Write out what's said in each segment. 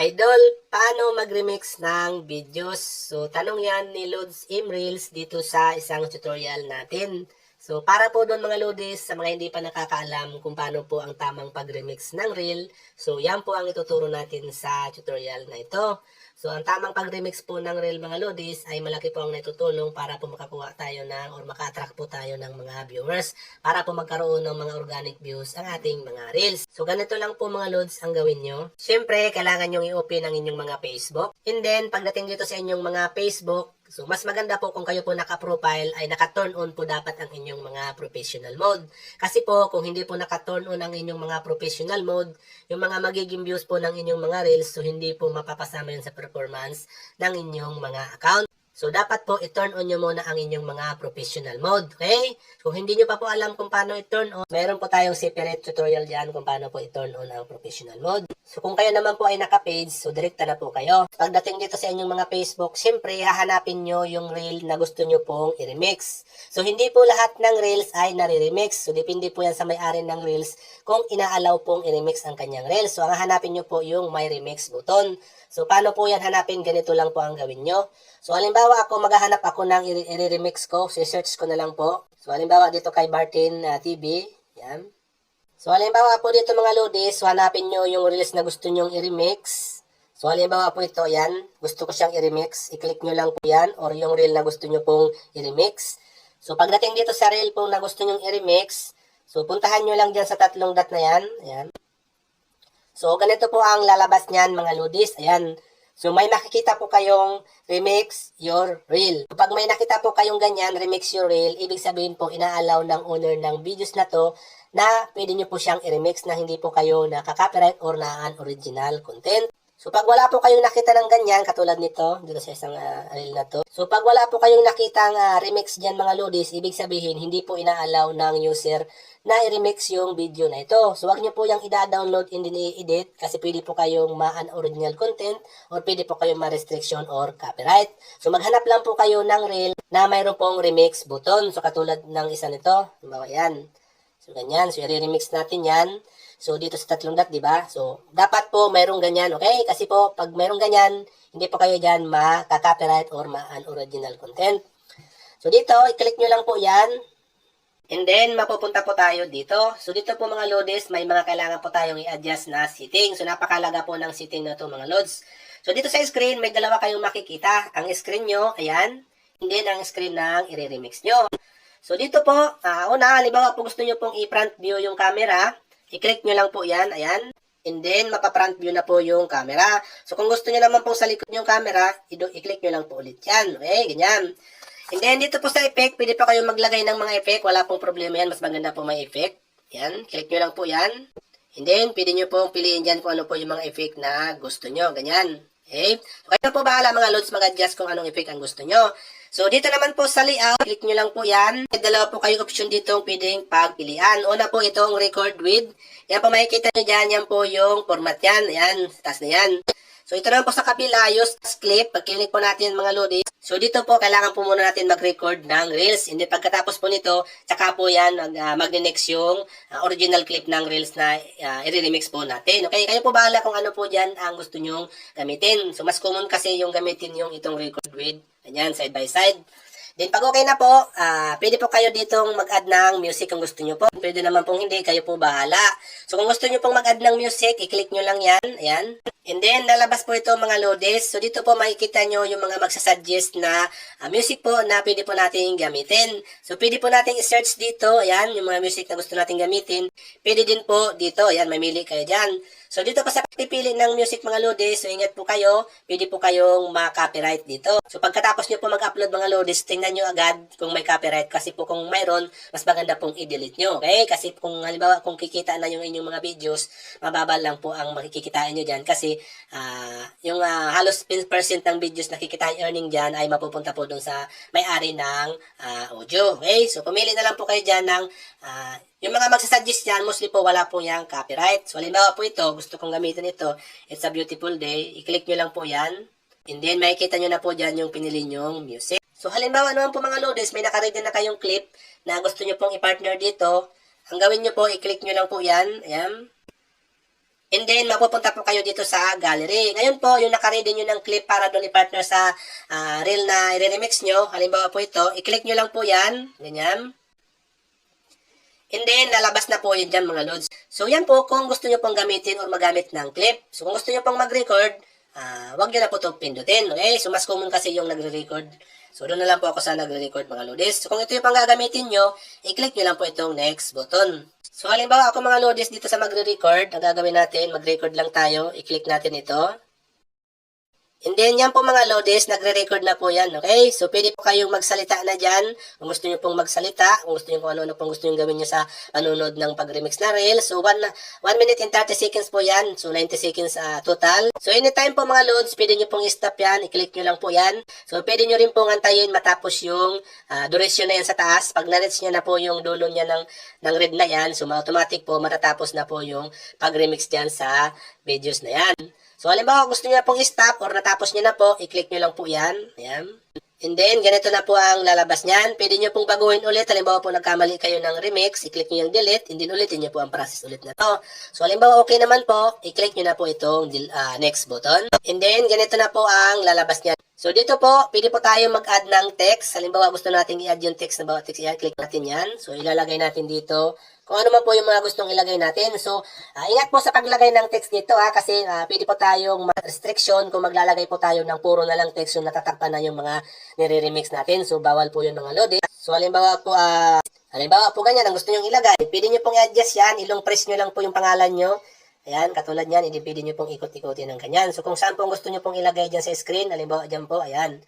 Idol, paano mag-remix ng videos? So, tanong yan ni Lods Imreels dito sa isang tutorial natin. So, para po doon mga Lodis, sa mga hindi pa nakakaalam kung paano po ang tamang pag-remix ng reel, so yan po ang ituturo natin sa tutorial na ito. So, ang tamang pag-remix po ng reel mga Lodis ay malaki po ang natutulong para po makakuha tayo ng or maka-attract po tayo ng mga viewers para po magkaroon ng mga organic views ang ating mga reels. So, ganito lang po mga Lods ang gawin nyo. Siyempre, kailangan nyo i-open ang inyong mga Facebook. And then, pagdating dito sa inyong mga Facebook, So, mas maganda po kung kayo po naka-profile ay naka-turn on po dapat ang inyong mga professional mode. Kasi po, kung hindi po naka-turn on ang inyong mga professional mode, yung mga magiging views po ng inyong mga reels, so hindi po mapapasama yun sa performance ng inyong mga account. So, dapat po i-turn on nyo muna ang inyong mga professional mode. Okay? Kung hindi nyo pa po alam kung paano i-turn on, meron po tayong separate tutorial dyan kung paano po i-turn on ang professional mode. So, kung kayo naman po ay naka-page, so direkta na po kayo. Pagdating dito sa inyong mga Facebook, syempre, hahanapin nyo yung reel na gusto nyo pong i-remix. So, hindi po lahat ng reels ay nare-remix. So, depende po yan sa may-ari ng reels kung inaalaw pong i-remix ang kanyang reels. So, ang hanapin nyo po yung My Remix button. So, paano po yan hanapin? Ganito lang po ang gawin nyo. So, halimbawa ako, maghahanap ako ng i-remix ko. So, search ko na lang po. So, halimbawa dito kay Bartin uh, TV. Yan. So, halimbawa po dito mga lodis, so hanapin nyo yung reels na gusto nyong i-remix. So, halimbawa po ito, yan. Gusto ko siyang i-remix. I-click nyo lang po yan or yung reel na gusto nyo pong i-remix. So, pagdating dito sa reel po na gusto nyong i-remix, so, puntahan nyo lang dyan sa tatlong dot na yan. Ayan. So, ganito po ang lalabas niyan mga ludis. Ayan. So, may makikita po kayong remix your reel. Kapag may nakita po kayong ganyan, remix your reel, ibig sabihin po, inaalaw ng owner ng videos na to na pwede nyo po siyang i-remix na hindi po kayo nakaka-copyright or na original content. So, pag wala po kayong nakita ng ganyan, katulad nito, dito sa isang uh, reel na to. So, pag wala po kayong nakita ng uh, remix dyan mga lodis, ibig sabihin, hindi po inaalaw ng user na i-remix yung video na ito. So, wag nyo po yung i-download and then i-edit kasi pwede po kayong ma-original content or pwede po kayong ma-restriction or copyright. So, maghanap lang po kayo ng reel na mayroon pong remix button. So, katulad ng isa nito, halimbawa yan. So, ganyan. So, i-remix natin yan. So, dito sa tatlong dot, di ba? So, dapat po mayroong ganyan, okay? Kasi po, pag mayroong ganyan, hindi po kayo dyan ma-copyright or ma-original content. So, dito, i-click nyo lang po yan. And then, mapupunta po tayo dito. So, dito po mga loads, may mga kailangan po tayong i-adjust na setting. So, napakalaga po ng setting na to mga loads. So, dito sa screen, may dalawa kayong makikita. Ang screen nyo, ayan. And then, ang screen ng i-remix nyo. So, dito po, uh, una, halimbawa po gusto nyo pong i-front view yung camera. I-click nyo lang po yan, ayan. And then, mapa-front view na po yung camera. So, kung gusto nyo naman pong sa likod yung camera, i-click nyo lang po ulit yan. Okay, ganyan. And then, dito po sa effect, pwede pa kayong maglagay ng mga effect. Wala pong problema yan. Mas maganda po may effect. Yan, click nyo lang po yan. And then, pwede nyo pong piliin dyan kung ano po yung mga effect na gusto nyo. Ganyan. Okay? So, kayo po bahala mga loads mag-adjust kung anong effect ang gusto nyo. So, dito naman po sa layout, click nyo lang po yan. May dalawa po kayong option dito ang pwedeng pagpilian. Una po itong record with. Yan po makikita nyo dyan, yan po yung format yan. Yan, taas na yan. So, ito naman po sa kapila, use clip. Pag-click po natin mga lodi. So, dito po, kailangan po muna natin mag-record ng reels. Then, pagkatapos po nito, tsaka po yan, uh, mag-next yung uh, original clip ng reels na uh, i-remix po natin. Okay, kayo po bahala kung ano po dyan ang gusto nyong gamitin. So, mas common kasi yung gamitin yung itong record with. Ganyan, side by side. Then pag okay na po, uh, pwede po kayo ditong mag-add ng music kung gusto nyo po. Pwede naman pong hindi, kayo po bahala. So kung gusto nyo pong mag-add ng music, i-click nyo lang yan. Ayan. And then, lalabas po ito mga lodes. So dito po makikita nyo yung mga magsasuggest na uh, music po na pwede po natin gamitin. So pwede po natin i-search dito. Ayan, yung mga music na gusto natin gamitin. Pwede din po dito. Ayan, mamili kayo dyan. So dito po sa pipili ng music mga lodes, so ingat po kayo, pwede po kayong ma-copyright dito. So pagkatapos nyo po mag-upload mga lodes, tingnan nyo agad kung may copyright kasi po kung mayroon, mas maganda pong i-delete nyo. Okay? Kasi kung halimbawa kung kikita na yung inyong mga videos, mababa lang po ang makikikitain nyo dyan kasi uh, yung uh, halos percent ng videos na kikitain earning dyan ay mapupunta po dun sa may-ari ng uh, audio. Okay? So pumili na lang po kayo dyan ng uh, yung mga magsasuggest dyan, mostly po wala po yung copyright. So, halimbawa po ito, gusto kong gamitin ito, it's a beautiful day, i-click nyo lang po yan. And then, makikita nyo na po dyan yung pinili nyong music. So, halimbawa naman po mga loaders, may nakaready na kayong clip na gusto nyo pong i-partner dito. Ang gawin nyo po, i-click nyo lang po yan. Ayan. And then, mapupunta po kayo dito sa gallery. Ngayon po, yung nakaready nyo ng clip para doon i-partner sa ah, reel na i-remix nyo, halimbawa po ito, i-click nyo lang po yan, ganyan. And then, lalabas na po yun dyan mga lods. So, yan po kung gusto nyo pong gamitin or magamit ng clip. So, kung gusto nyo pong mag-record, ah wag nyo na po itong pindutin. Okay? So, mas common kasi yung nagre-record. So, doon na lang po ako sa nagre-record mga lodis. So, kung ito yung pang gagamitin nyo, i-click nyo lang po itong next button. So, halimbawa ako mga lodis dito sa magre-record, ang gagawin natin, mag-record lang tayo. I-click natin ito. And then, yan po mga lodis, nagre-record na po yan, okay? So, pwede po kayong magsalita na dyan. Kung gusto nyo pong magsalita, kung gusto nyo kung ano-ano pong gusto nyo gawin nyo sa panunod ng pag-remix na reel. So, 1 minute and 30 seconds po yan. So, 90 seconds ah, total. So, anytime po mga loads, pwede nyo pong i-stop yan. I-click nyo lang po yan. So, pwede nyo rin pong antayin matapos yung ah, duration na yan sa taas. Pag na-reach nyo na po yung dulo niya ng, ng red na yan, so, automatic po, matatapos na po yung pag-remix dyan sa videos na yan. So, halimbawa, gusto niyo na pong i-stop or natapos niyo na po, i-click niyo lang po yan. Ayan. And then, ganito na po ang lalabas niyan. Pwede niyo pong baguhin ulit. Halimbawa po, nagkamali kayo ng remix, i-click niyo yung delete, and then ulitin niyo po ang process ulit na to. So, halimbawa, okay naman po, i-click niyo na po itong ah, next button. And then, ganito na po ang lalabas niyan. So, dito po, pwede po tayo mag-add ng text. Halimbawa, gusto natin i-add yung text na bawat text yan. Click natin yan. So, ilalagay natin dito kung ano man po yung mga gustong ilagay natin. So, ah, ingat po sa paglagay ng text dito ha, kasi ah, pwede po tayong ma-restriction kung maglalagay po tayo ng puro na lang text yung natatakpan na yung mga nire-remix natin. So, bawal po yun mga lodi. So, halimbawa po, ah, halimbawa po ganyan, ang gusto nyong ilagay, pwede nyo pong i-adjust yan, ilong press nyo lang po yung pangalan nyo. Ayan, katulad yan, pwede nyo pong ikot-ikotin ng ganyan. So, kung saan pong gusto nyo pong ilagay dyan sa screen, halimbawa dyan po, ayan.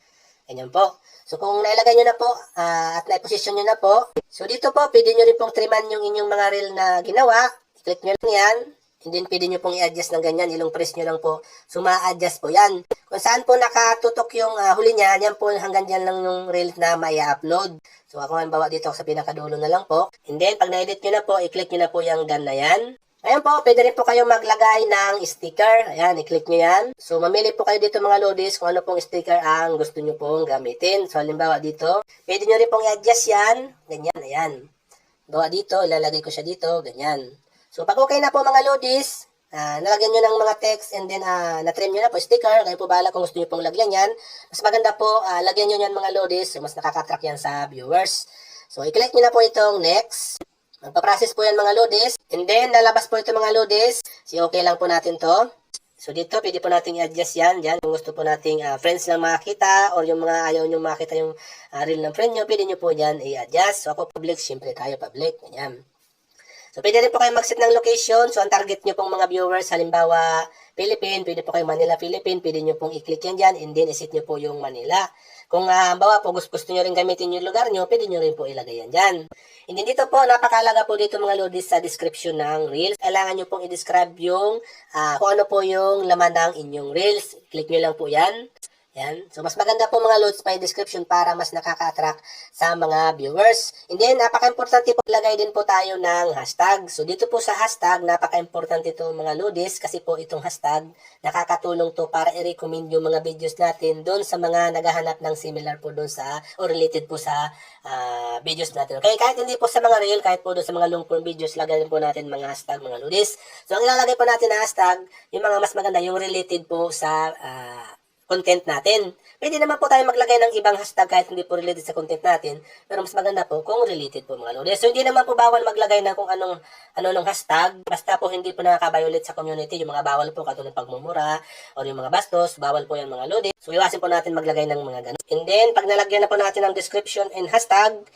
Ganyan po. So, kung nailagay nyo na po ah, at na-position nyo na po, so dito po, pwede nyo rin pong triman yung inyong mga reel na ginawa. Click nyo lang yan. And then, pwede nyo pong i-adjust ng ganyan. Ilong press nyo lang po. So, ma-adjust po yan. Kung saan po nakatutok yung ah, huli niya, yan po hanggang dyan lang yung reel na may upload So, ako ang bawa dito sa pinakadulo na lang po. And then, pag na-edit nyo na po, i-click nyo na po yung gun na yan. Ayan po, pwede rin po kayo maglagay ng sticker. Ayan, i-click nyo yan. So, mamili po kayo dito mga lodis kung ano pong sticker ang gusto nyo pong gamitin. So, halimbawa dito, pwede nyo rin pong i-adjust yan. Ganyan, ayan. Bawa dito, ilalagay ko siya dito, ganyan. So, pag okay na po mga lodis, ah, nalagyan nyo ng mga text and then ah, na-trim nyo na po sticker. Kayo po bahala kung gusto nyo pong lagyan yan. Mas maganda po, ah, lagyan nyo yan mga lodis. So, mas nakaka-track yan sa viewers. So, i-click nyo na po itong next. Magpa-process po yan mga lodis. And then, lalabas po ito mga lodis. Si okay lang po natin to. So, dito, pwede po natin i-adjust yan. Diyan, kung gusto po nating ah, friends lang makita or yung mga ayaw nyo makita yung uh, reel ng friend nyo, pwede nyo po dyan i-adjust. So, ako public, syempre tayo public. Ganyan. So, pwede rin po kayo mag-set ng location. So, ang target nyo pong mga viewers, halimbawa, Philippine, pwede po kayo Manila, Philippine, pwede nyo pong i-click yan dyan, and then i-set nyo po yung Manila. Kung uh, bawa po gusto, nyo rin gamitin yung lugar nyo, pwede nyo rin po ilagay yan dyan. And dito po, napakalaga po dito mga lodis sa description ng Reels. Kailangan nyo pong i-describe yung ah, kung ano po yung laman ng inyong Reels. Click nyo lang po yan. Yan. So, mas maganda po mga loads by description para mas nakaka-attract sa mga viewers. And then, napaka-importante po, lagay din po tayo ng hashtag. So, dito po sa hashtag, napaka-importante ito mga loadis kasi po itong hashtag, nakakatulong to para i-recommend yung mga videos natin doon sa mga naghahanap ng similar po doon sa, or related po sa ah, videos natin. Okay, kahit hindi po sa mga reel, kahit po doon sa mga long form videos, lagay din po natin mga hashtag, mga loadis. So, ang ilalagay po natin na hashtag, yung mga mas maganda, yung related po sa ah, content natin. Pwede naman po tayo maglagay ng ibang hashtag kahit hindi po related sa content natin, pero mas maganda po kung related po mga lodi. So hindi naman po bawal maglagay ng kung anong ano ng hashtag, basta po hindi po nakaka-violate sa community, yung mga bawal po katulad pagmumura or yung mga bastos, bawal po yan mga lodi. So iwasin po natin maglagay ng mga ganun. And then pag nalagyan na po natin ng description and hashtag,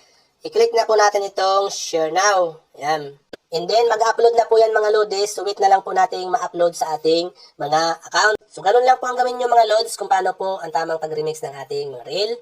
i-click na po natin itong share now. Yan. And then, mag-upload na po yan mga loads. So, wait na lang po nating ma-upload sa ating mga account. So, ganun lang po ang gawin nyo mga loads kung paano po ang tamang pag-remix ng ating reel.